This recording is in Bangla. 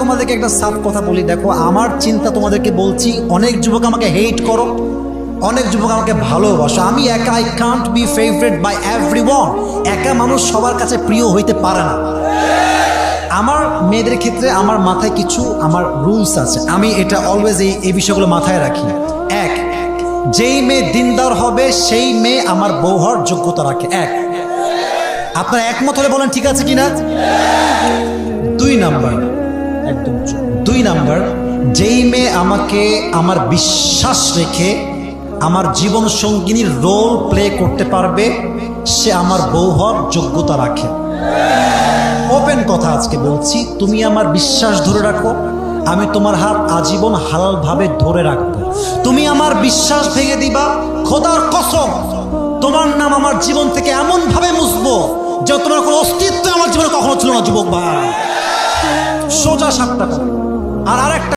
তোমাদেরকে একটা সাফ কথা বলি। দেখো, আমার চিন্তা তোমাদেরকে বলছি, অনেক যুবক আমাকে হেট করো, অনেক যুবক আমাকে ভালোবাসো। আমি একা I can't be favourite by everyone একা মানুষ সবার কাছে প্রিয় হইতে পারে না। আমার মেয়েদের ক্ষেত্রে আমার মাথায় কিছু, আমার রুলস আছে। আমি এটা অলওয়েজ এই এই বিষয়গুলো মাথায় রাখি। এক, যেই মেয়ে দিনদার হবে, সেই মেয়ে আমার বউ হওয়ার যোগ্যতা রাখে। এক, আপনারা একমত হলে বলেন ঠিক আছে কিনা? দুই নাম্বার দুই নাম্বার যেই মেয়ে আমাকে আমার বিশ্বাস রেখে আমার জীবন সঙ্গিনীর রোল প্লে করতে পারবে, সে আমার বউ হওয়ার যোগ্যতা রাখে। ওপেন কথা আজকে বলছি, তুমি আমার বিশ্বাস ধরে রাখো, আমি তোমার হাত আজীবন হালালভাবে ধরে রাখব। তুমি আমার বিশ্বাস ভেঙে দিবা, খোদার কসম, তোমার নাম আমার জীবন থেকে এমন ভাবে মুছবো যে তোমার কোনো অস্তিত্ব আমার জীবনে কখনো ছিল না, যুবক ভাই। সোজা সাতটা কথা। আর আরেকটা